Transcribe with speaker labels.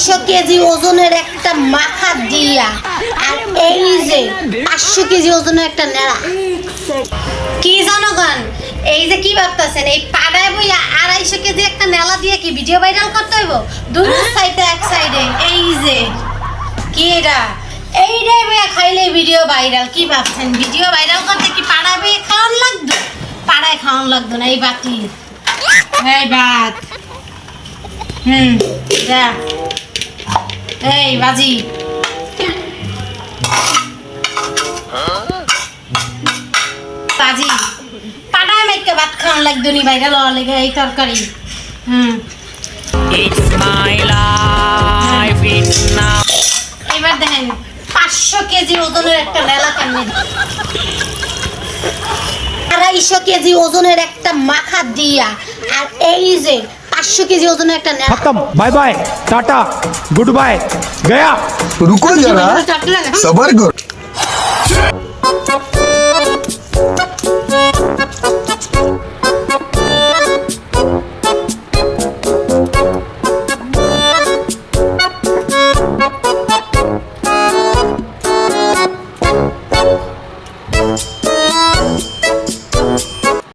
Speaker 1: আড়াইশো কেজি ওজনের একটা মাখা দিয়া। আর এই যে পাঁচশো কেজি ওজনের একটা নেড়া। কি জনগণ? এই যে কি ভাবতেছেন? এই পাড়ায় বইয়া আড়াইশো কেজি একটা নেলা দিয়ে কি ভিডিও ভাইরাল করতে হইব? দুই সাইডে, এক সাইডে। এই যে, কি এটা? এইটাই বইয়া খাইলে ভিডিও ভাইরাল। কি ভাবছেন? ভিডিও ভাইরাল করতে কি পাড়ায় বইয়া খাওয়ান লাগতো পাড়ায় খাওয়ান লাগতো না, এই বাটি। এই ভাত হুম, যা। এই বাজি। বাজি। ভাত খাওয়ান লাগতো নি লেগে এই তরকারি। হুম. এবার দেখেন পাঁচশো কেজি ওজনের একটা লেলা কেমনে? আড়াইশো কেজি ওজনের একটা মাখা দিয়া। আর এই যে পাঁচশো কেজি ওজনের একটা ন্যাক।
Speaker 2: খতম bye bye tata good bye Gaya.
Speaker 3: রুকো যারা সবার করো।